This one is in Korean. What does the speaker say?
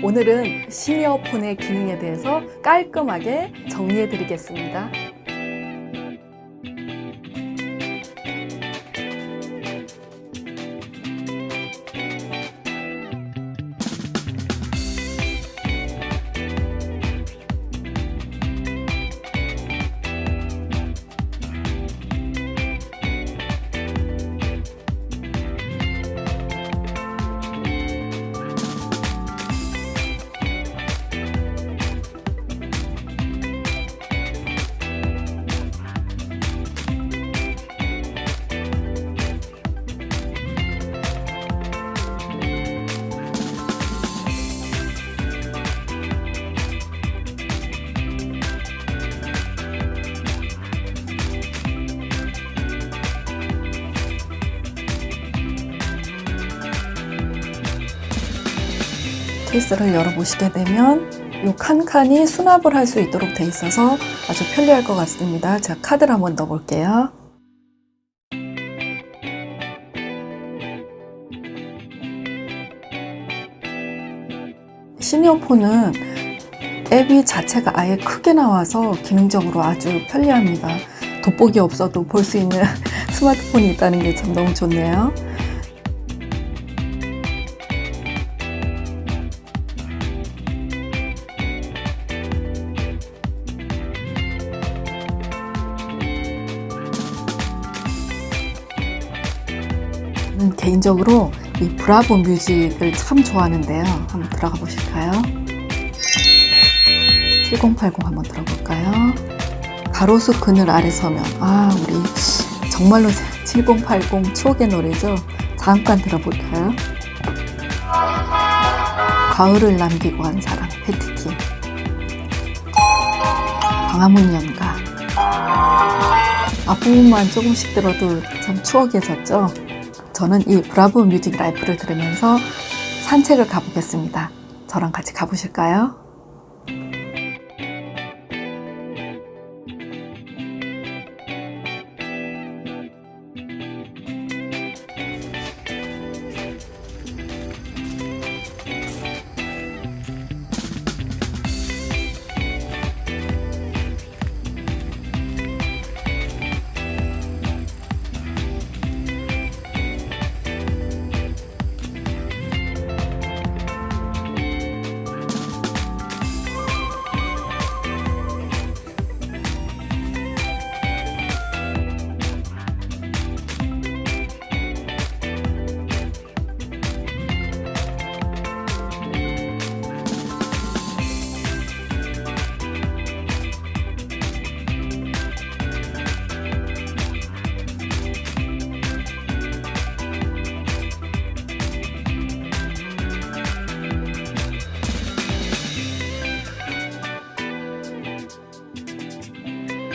오늘은 시니어폰의 기능에 대해서 깔끔하게 정리해 드리겠습니다. 케이스를 열어보시게 되면 이 칸칸이 수납을 할 수 있도록 돼 있어서 아주 편리할 것 같습니다. 제가 카드를 한번 넣어볼게요. 시니어폰은 앱이 자체가 아예 크게 나와서 기능적으로 아주 편리합니다. 돋보기 없어도 볼 수 있는 스마트폰이 있다는 게 참 너무 좋네요. 저는 개인적으로 이 브라보 뮤직을 참 좋아하는데요. 한번 들어가 보실까요? 7080 한번 들어볼까요? 가로수 그늘 아래 서면 아 우리 정말로 7080 추억의 노래죠. 잠깐 들어볼까요? 가을을 남기고 한 사람 패티킴 광화문 연가 앞부분만 조금씩 들어도 참 추억해졌죠. 저는 이 브라보 뮤직 라이프를 들으면서 산책을 가보겠습니다. 저랑 같이 가보실까요?